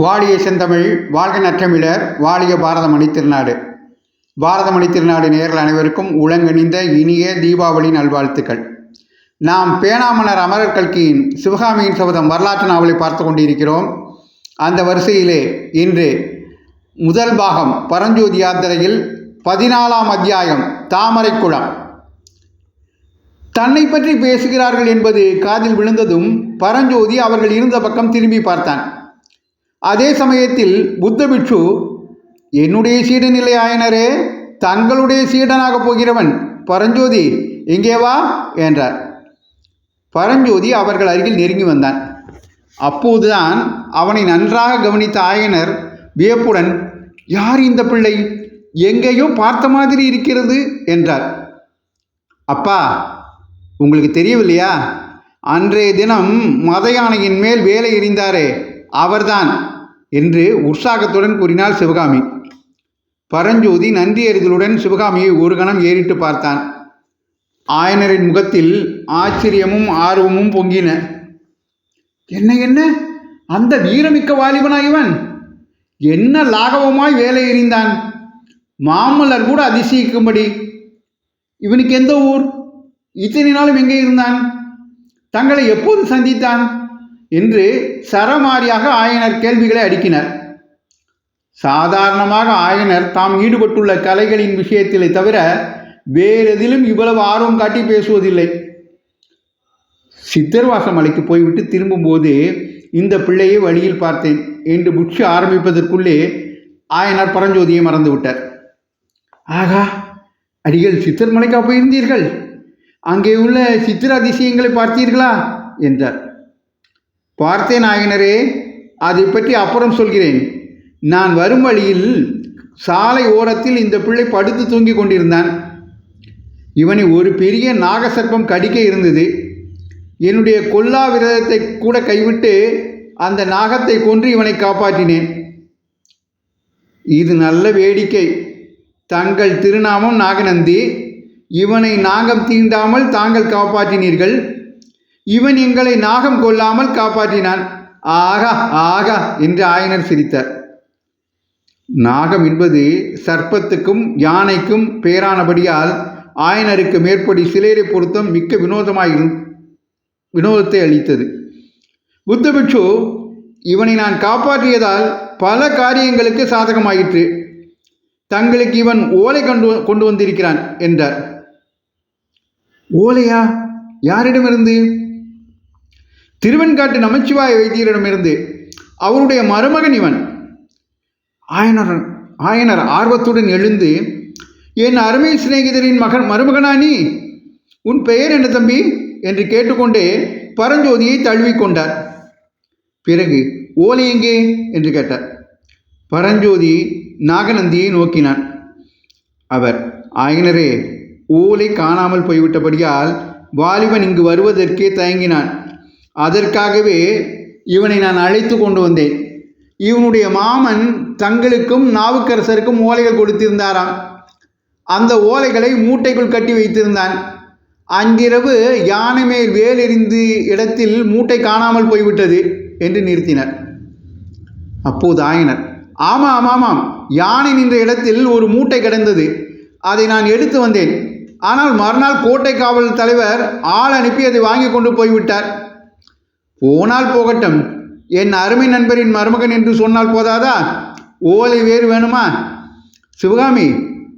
வாழிய செந்தமிழ் வாழ்க நற்றமிழர் வாழிய பாரதமணி திருநாடு. பாரதமணி திருநாடு நேரில் அனைவருக்கும் உளங்கணிந்த இனிய தீபாவளி நல்வாழ்த்துக்கள். நாம் பேனாமணர் அமரர் கல்கியின் சிவகாமியின் சபதம் வரலாற்று நாவலை பார்த்து கொண்டிருக்கிறோம். அந்த வரிசையிலே இன்று முதல் பாகம் பரஞ்சோதி யாத்திரையில் பதினாலாம் அத்தியாயம் தாமரைக்குளம் தன்னை பற்றி பேசுகிறார்கள் என்பது காதில் விழுந்ததும் பரஞ்சோதி அவர்கள் இருந்த பக்கம் திரும்பி பார்த்தான். அதே சமயத்தில் புத்த பிட்சு என்னுடைய சீடன் இல்லை ஆயனரே தங்களுடைய சீடனாகப் போகிறவன் பரஞ்சோதி எங்கே வா? என்றார். பரஞ்சோதி அவர்கள் அருகில் நெருங்கி வந்தான். அப்போதுதான் அவனை நன்றாக கவனித்த ஆயனர் வியப்புடன் யார் இந்த பிள்ளை? எங்கேயோ பார்த்த மாதிரி இருக்கிறது என்றார். அப்பா உங்களுக்கு தெரியவில்லையா? அன்றைய தினம் மத யானையின் மேல் வேலை எறிந்தாரே அவர்தான். என்று உற்சாகத்துடன் கூறினாள் சிவகாமி. பரஞ்சோதி நன்றி சிவகாமியை ஒரு கணம் ஏறிட்டு பார்த்தான். ஆயனரின் முகத்தில் ஆச்சரியமும் ஆர்வமும் பொங்கின. என்ன என்ன? அந்த வீரமிக்க வாலிபனா இவன்? என்ன லாகவமாய் வேலை எறிந்தான்? மாமல்லர் கூட அதிசயிக்கும்படி. இவனுக்கு எந்த ஊர்? இத்தனை நாளும் எங்கே இருந்தான்? தங்களை எப்போது சந்தித்தான்? என்று சரமாரியாக ஆயனர் கேள்விகளை அடுக்கினர். சாதாரணமாக ஆயனர் தாம் ஈடுபட்டுள்ள கலைகளின் விஷயத்திலே தவிர வேறெதிலும் இவ்வளவு ஆர்வம் காட்டி பேசுவதில்லை. சித்தர்வாசம் அலைக்கு போய்விட்டு திரும்பும்போது இந்த பிள்ளையை வழியில் பார்த்தேன் என்று புட்சு ஆரம்பிப்பதற்குள்ளே ஆயனர் பரஞ்சோதியை மறந்துவிட்டார். ஆகா அடிகள் சித்தர் மலைக்கா போயிருந்தீர்கள்? அங்கே உள்ள சித்திர அதிசயங்களை பார்த்தீர்களா? என்றார். பார்த்தேன் நாயனரே அதை பற்றி அப்புறம் சொல்கிறேன். நான் வரும் வழியில் சாலை ஓரத்தில் இந்த பிள்ளை படுத்து தூங்கிக் கொண்டிருந்தான். இவனை ஒரு பெரிய நாகசர்ப்பம் கடிக்க இருந்தது. என்னுடைய கொல்லா விரதத்தை கூட கைவிட்டு அந்த நாகத்தை கொன்று இவனை காப்பாற்றினேன். இது நல்ல வேடிக்கை. தங்கள் திருநாமம் நாகநந்தி. இவனை நாகம் தீண்டாமல் தாங்கள் காப்பாற்றினீர்கள். இவன் எங்களை நாகம் கொள்ளாமல் காப்பாற்றினான். ஆகா ஆகா என்று ஆயனர் சிரித்தார். நாகம் என்பது சர்ப்பத்துக்கும் யானைக்கும் பேரானபடியால் ஆயனருக்கு மேற்படி சிலேரை பொருத்தம் மிக்க வினோதமாயிரு வினோதத்தை அளித்தது. புத்தபிட்சு இவனை நான் காப்பாற்றியதால் பல காரியங்களுக்கு சாதகமாயிற்று. தங்களுக்கு இவன் ஓலை கொண்டு கொண்டு வந்திருக்கிறான் என்றார். ஓலையா? யாரிடமிருந்து? திருவெண்காட்டு நமச்சிவாய வைத்தியரிடமிருந்து அவருடைய மருமகன் இவன். ஆயனர் ஆயனர் ஆர்வத்துடன் எழுந்து என் அருமை சிநேகிதரின் மகன் மருமகனா நீ? உன் பெயர் என்ன தம்பி? என்று கேட்டுக்கொண்டே பரஞ்சோதியை தழுவிக்கொண்டார் பிறகு ஓலை எங்கே? என்று கேட்டார். பரஞ்சோதி நாகநந்தியை நோக்கினான். அவர் ஆயனரே ஓலை காணாமல் போய்விட்டபடியால் வாலிபன் இங்கு வருவதற்கே தயங்கினான். அதற்காகவே இவனை நான் அழைத்து கொண்டு வந்தேன். இவனுடைய மாமன் தங்களுக்கும் நாவுக்கரசருக்கும் ஓலைகள் கொடுத்திருந்தாராம். அந்த ஓலைகளை மூட்டைக்குள் கட்டி வைத்திருந்தான். அன்றிரவு யானை மேல் வேலெறிந்து இடத்தில் மூட்டை காணாமல் போய்விட்டது என்று நிறுத்தினர். அப்போது ஆயனர். ஆமாம் ஆமாம் யானை நின்ற இடத்தில் ஒரு மூட்டை கிடந்தது. அதை நான் எடுத்து வந்தேன். ஆனால் மறுநாள் கோட்டை காவல் தலைவர் ஆள் அனுப்பி அதை வாங்கி கொண்டு போய்விட்டார். போனால் போகட்டும். என் அருமை நண்பரின் மருமகன் என்று சொன்னால் போதாதா? ஓலை வேறு வேணுமா? சிவகாமி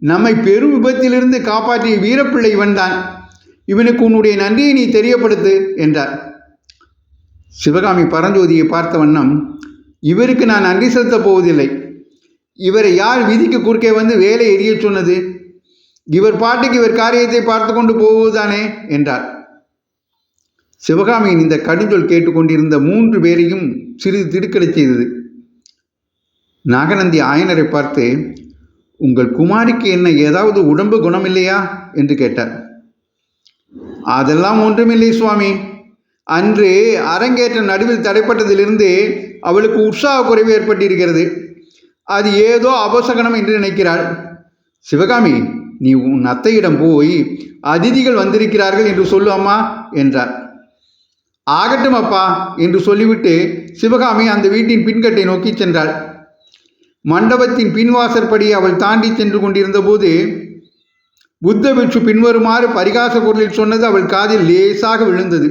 நம்மை பெரும் விபத்திலிருந்து காப்பாற்றிய வீரப்பிள்ளை இவன்தான். இவனுக்கு உன்னுடைய நன்றியை நீ தெரியப்படுத்து என்றார். சிவகாமி பரஞ்சோதியை பார்த்த வண்ணம் இவருக்கு நான் நன்றி செலுத்தப் போவதில்லை. இவரை யார் விதிக்கு குறுக்கே வந்து வேலை எரிய சொன்னது? இவர் பாட்டுக்கு இவர் காரியத்தை பார்த்து கொண்டு போவதுதானே என்றார். சிவகாமியின் இந்த கடுஞ்சொல் கேட்டுக்கொண்டிருந்த மூன்று பேரையும் சிறிது திடுக்கடச் செய்தது. நாகநந்தி ஆயனரை பார்த்து உங்கள் குமாரிக்கு என்ன ஏதாவது உடம்பு குணமில்லையா? என்று கேட்டார். அதெல்லாம் ஒன்றுமில்லை சுவாமி. அன்று அரங்கேற்ற நடுவில் தடைப்பட்டதிலிருந்து அவளுக்கு உற்சாக குறைவு ஏற்பட்டிருக்கிறது. அது ஏதோ அபசகனம் என்று நினைக்கிறாள். சிவகாமி நீ உன் அத்தையிடம் போய் அதிதிகள் வந்திருக்கிறார்கள் என்று சொல்லு அம்மா என்றார். ஆகட்டும் அப்பா என்று சொல்லிவிட்டு சிவகாமி அந்த வீட்டின் பின்கட்டை நோக்கி சென்றாள். மண்டபத்தின் பின்வாசற்படி அவள் தாண்டி சென்று கொண்டிருந்தபோது புத்த பிட்சு பின்வருமாறு பரிகாச குரலில் சொன்னது அவள் காதில் லேசாக விழுந்தது.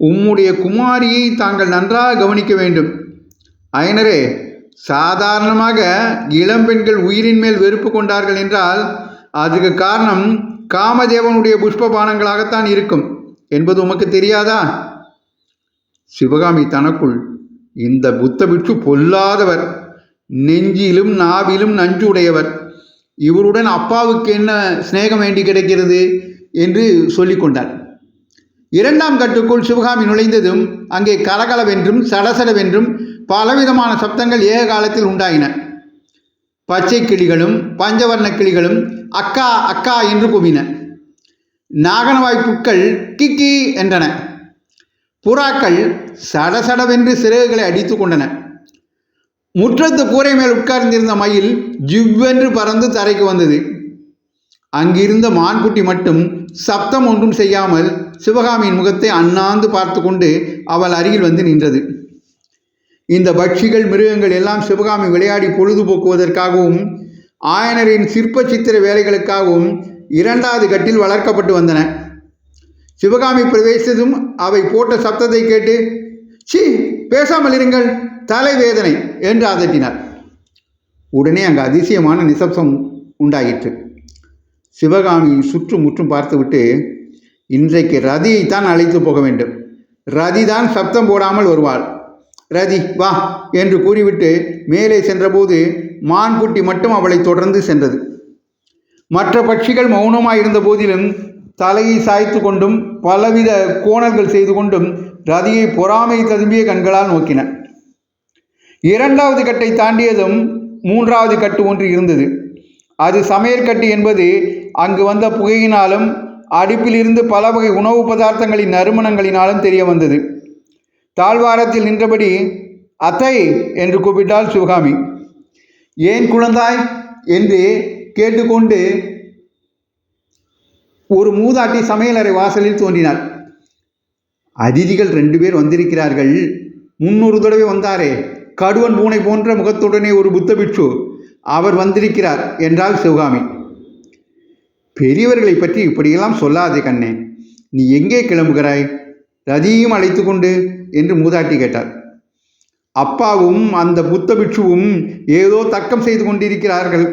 உம்முடைய குமாரியை தாங்கள் நன்றாக கவனிக்க வேண்டும். அயனரே சாதாரணமாக இளம்பெண்கள் உயிரின் மேல் வெறுப்பு கொண்டார்கள் என்றால் அதுக்கு காரணம் காமதேவனுடைய புஷ்ப பானங்களாகத்தான் இருக்கும். என்பது உமக்கு தெரியாதா? சிவகாமி தனக்குள் இந்த புத்த பிட்சு பொல்லாதவர் நெஞ்சிலும் நாவிலும் நஞ்சு உடையவர் இவருடன் அப்பாவுக்கு என்ன சிநேகம் வேண்டி கிடைக்கிறது என்று சொல்லிக்கொண்டார் இரண்டாம் கட்டுக்குள் சிவகாமி நுழைந்ததும் அங்கே கலகலவென்றும் சடசடவென்றும் பலவிதமான சப்தங்கள் ஏக காலத்தில் உண்டாயின. பச்சை கிளிகளும் பஞ்சவர்ண கிளிகளும் அக்கா அக்கா என்று குவின. நாகனவாய் புற்கள் கிக்கி என்றன. புறாக்கள் சடசடவென்று சிறகுகளை அடித்து கொண்டன. முற்றத்து கூரை மேல் உட்கார்ந்திருந்த மயில் ஜிவ்வென்று பறந்து தரைக்கு வந்தது. அங்கிருந்த மான்குட்டி மட்டும் சப்தம் ஒன்றும் செய்யாமல் சிவகாமியின் முகத்தை அண்ணாந்து பார்த்து கொண்டு அவள் அருகில் வந்து நின்றது. இந்த பட்சிகள் மிருகங்கள் எல்லாம் சிவகாமி விளையாடி பொழுதுபோக்குவதற்காகவும் ஆயனரின் சிற்ப சித்திர வேலைகளுக்காகவும் இரண்டாவது கட்டில் வளர்க்கப்பட்டு வந்தன. சிவகாமி பிரவேசித்ததும் அவை போட்ட சப்தத்தை கேட்டு சி பேசாமல் இருங்கள் தலைவேதனை என்று அதட்டினார். உடனே அங்கு அதிசயமான நிசப்தம் உண்டாயிற்று. சிவகாமி சுற்றும் முற்றும் பார்த்துவிட்டு இன்றைக்கு ரதியைத்தான் அழைத்து போக வேண்டும். ரதி தான் சப்தம் போடாமல் வருவாள். ரதி வா என்று கூறிவிட்டு மேலே சென்றபோது மான்குட்டி மட்டும் அவளை தொடர்ந்து சென்றது. மற்ற பட்சிகள் மௌனமாக இருந்த போதிலும் தலையை சாய்த்து கொண்டும் பலவித கோணல்கள் செய்து கொண்டும் ரதியை பொறாமை ததும்பிய கண்களால் நோக்கின. இரண்டாவது கட்டை தாண்டியதும் மூன்றாவது கட்டு ஒன்று இருந்தது. அது சமையற்கட்டு என்பது அங்கு வந்த புகையினாலும் அடுப்பிலிருந்து பல வகை உணவு பதார்த்தங்களின் நறுமணங்களினாலும் தெரிய வந்தது. தாழ்வாரத்தில் நின்றபடி அத்தை என்று கூப்பிட்டாள் சிவகாமி ஏன் குழந்தாய்? என்று கேட்டுக்கொண்டு ஒரு மூதாட்டி சமையலறை வாசலில் தோன்றினார் அதிதிகள் ரெண்டு பேர் வந்திருக்கிறார்கள். முன்னொரு தடவை வந்தாரே கடுவன் பூனை போன்ற முகத்துடனே ஒரு புத்த பிட்சு அவர் வந்திருக்கிறார் என்றாள் சிவகாமி. பெரியவர்களை பற்றி இப்படியெல்லாம் சொல்லாதே கண்ணே நீ எங்கே கிளம்புகிறாய்? ரதியையும் அழைத்து கொண்டு என்று மூதாட்டி கேட்டார் அப்பாவும் அந்த புத்த பிட்சுவும் ஏதோ தக்கம் செய்து கொண்டிருக்கிறார்கள்.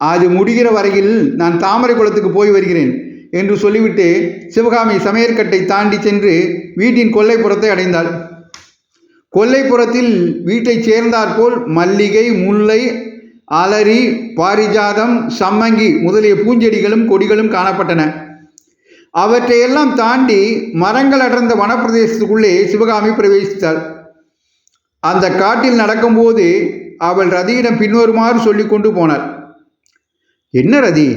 அது முடிகிற வரையில் நான் தாமரை குளத்துக்கு போய் வருகிறேன் என்று சொல்லிவிட்டு சிவகாமி சமையற்கட்டை தாண்டி சென்று வீட்டின் கொல்லைப்புறத்தை அடைந்தாள். கொல்லைப்புறத்தில் வீட்டைச் சேர்ந்தாற்போல் மல்லிகை முல்லை அலரி பாரிஜாதம் சம்மங்கி முதலிய பூஞ்செடிகளும் கொடிகளும் காணப்பட்டன. அவற்றையெல்லாம் தாண்டி மரங்கள் அடர்ந்த வனப்பிரதேசத்துக்குள்ளே சிவகாமி பிரவேசித்தாள். அந்த காட்டில் நடக்கும்போது அவள் ரதியிடம் பின்வருமாறு சொல்லி கொண்டு போனாள். என்ன ரதி?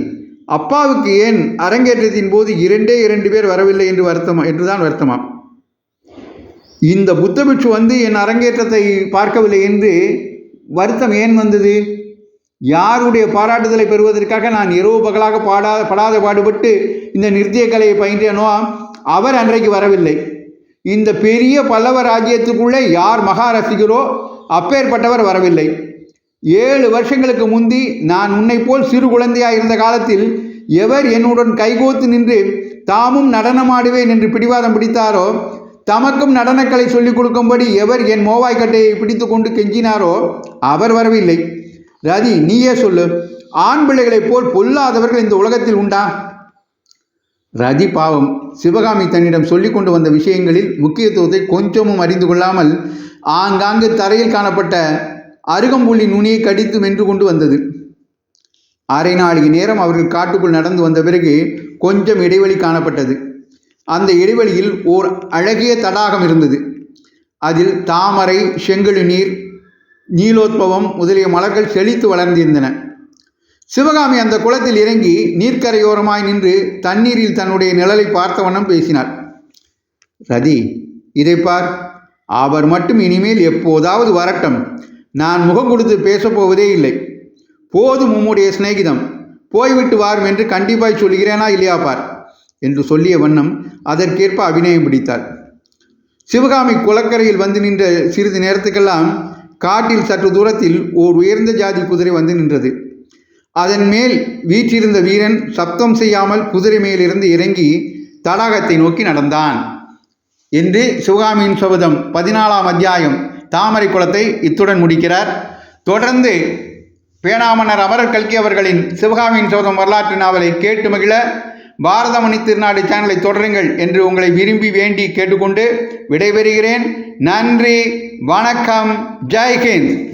அப்பாவுக்கு ஏன் அரங்கேற்றத்தின் போது இரண்டே இரண்டு பேர் வரவில்லை என்று வருத்தமா என்றுதான் வருத்தமாம் இந்த புத்தபிட்சு வந்து என் அரங்கேற்றத்தை பார்க்கவில்லை என்று வருத்தம் ஏன் வந்தது? யாருடைய பாராட்டுதலை பெறுவதற்காக நான் இரவு பகலாக பாடா படாத பாடுபட்டு இந்த நிறுத்திய கலையை பயின்றேனோ அவர் அன்றைக்கு வரவில்லை. இந்த பெரிய பல்லவ ராஜ்யத்துக்குள்ளே யார் மகா ரசிகரோ அப்பேற்பட்டவர் வரவில்லை. ஏழு வருஷங்களுக்கு முந்தி நான் உன்னை போல் சிறு குழந்தையாக இருந்த காலத்தில் எவர் என்னுடன் கைகோத்து நின்று தாமும் நடனமாடுவேன் என்று பிடிவாதம் பிடித்தாரோ தமக்கும் நடனக்கலை சொல்லிக் கொடுக்கும்படி எவர் என் மோவாய்க்கட்டையை பிடித்து கொண்டு கெஞ்சினாரோ அவர் வரவில்லை. ரதி நீயே சொல்லு ஆண் பிள்ளைகளைப் போல் பொல்லாதவர்கள் இந்த உலகத்தில் உண்டா? ரதி பாவம் சிவகாமி தன்னிடம் சொல்லிக் கொண்டு வந்த விஷயங்களில் முக்கியத்துவத்தை கொஞ்சமும் அறிந்து கொள்ளாமல் ஆங்காங்கு தரையில் காணப்பட்ட அருகம்புள்ளி நுனியை கடித்து மென்று கொண்டு வந்தது. அரை நாளிகை நேரம் அவர்கள் காட்டுக்குள் நடந்து வந்த பிறகு கொஞ்சம் இடைவெளி காணப்பட்டது. அந்த இடைவெளியில் ஓர் அழகிய தடாகம் இருந்தது. அதில் தாமரை செங்கழு நீர் நீலோத்பவம் முதலிய மலர்கள் செழித்து வளர்ந்திருந்தன. சிவகாமி அந்த குளத்தில் இறங்கி நீர்க்கரையோரமாய் நின்று தண்ணீரில் தன்னுடைய நிழலை பார்த்த வண்ணம் பேசினார் ரதி இதை பார். அவர் மட்டும் இனிமேல் எப்போதாவது வரட்டும். நான் முகம் கொடுத்து பேசப்போவதே இல்லை. போதும் உம்முடைய சிநேகிதம். போய்விட்டு வாரும் என்று கண்டிப்பாய் சொல்கிறேனா இல்லையா பார்? என்று சொல்லிய வண்ணம் அதற்கேற்ப அபிநயம் பிடித்தார் சிவகாமி குளக்கரையில் வந்து நின்ற சிறிது நேரத்துக்கெல்லாம் காட்டில் சற்று தூரத்தில் ஓர் உயர்ந்த ஜாதி குதிரை வந்து நின்றது. அதன் மேல் வீற்றிருந்த வீரன் சப்தம் செய்யாமல் குதிரை மேலிருந்து இறங்கி தடாகத்தை நோக்கி நடந்தான். என்று சிவகாமியின் சபதம் பதினாலாம் அத்தியாயம் தாமரை குளத்தை இத்துடன் முடிக்கிறார். தொடர்ந்து பேனாமன்னர் அமரர் கல்கி அவர்களின் சிவகாமியின் சோதம் வரலாற்று நாவலை கேட்டு மகிழ பாரதமணி திருநாடு சேனலை தொடருங்கள் என்று உங்களை விரும்பி வேண்டி கேட்டுக்கொண்டு விடைபெறுகிறேன். நன்றி வணக்கம் ஜெய்ஹிந்த்